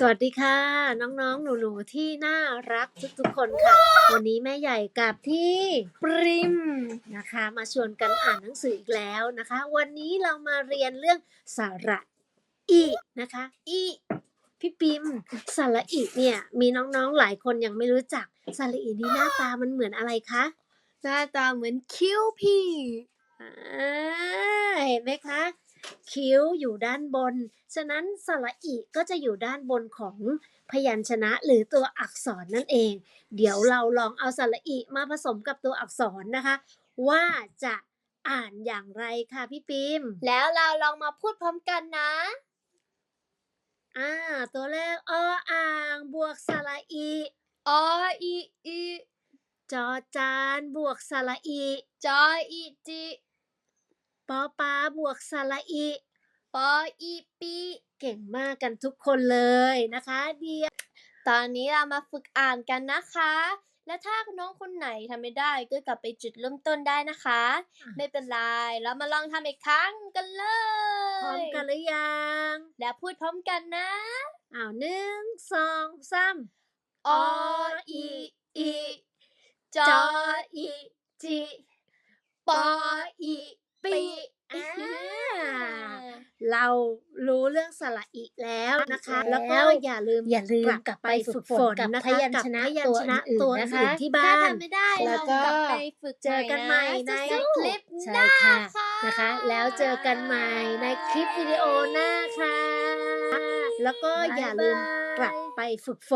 สวัสดีค่ะ น้องๆ หนูๆ ที่น่ารักทุกๆ คนค่ะ วันนี้แม่ใหญ่กับพี่ปริมนะคะ มาชวนกันอ่านหนังสืออีกแล้วนะคะ วันนี้เรามาเรียนเรื่องสระอีนะคะอีพี่ปิมสระอีเนี่ยมีน้องๆหลายคนยังไม่รู้จักสระอีนี่หน้าตามันเหมือนอะไรคะหน้าตาเหมือนคิ้วพี่อ่าเห็นไหมคะ คิ้วอยู่ด้านบน ฉะนั้นสระอีก็จะอยู่ด้านบนของพยัญชนะหรือตัวอักษรนั่นเอง เดี๋ยวเราลองเอาสระอีมาผสมกับตัวอักษรนะคะ ว่าจะอ่านอย่างไรคะพี่ปิมแล้วเราลองมาพูดพร้อมกันนะ อ่า ตัวแรกออ่างบวกสระอีออีอีจอจานบวกสระอีจออีจี ปอปลาบวกสระอีปออีปีเก่งมากกันทุกคนเลยนะคะเดียวตอนนี้เรามาฝึกอ่านกันนะคะ และถ้าน้องคนไหนทำไม่ได้ก็กลับไปจุดเริ่มต้นได้นะคะ ไม่เป็นไรเรามาลองทำอีกครั้งกันเลย พร้อมกันหรือยัง แล้วพูดพร้อมกันนะอ้าวหนึ่งสองสามออีอีจออีจีปออีปีอ่า เรารู้เรื่องสระอีแล้วนะคะ แล้วก็อย่าลืมอย่าลืมกลับไปฝึกฝนกับนะคะพยัญชนะกับพยัญชนะตัตัววอื่นๆนะคะอื่นที่บ้าถ้านทำไม่ได้แล้เราวก็กลับไปฝึกเจอกันใหม่ในสู้ๆคลิปหใช่น้าค่ะค่ะนะคะ แล้วเจอกันใหม่ในคลิปวิดีโอหน้าค่ะ แล้วก็อย่าลืมกลับไปฝึกฝน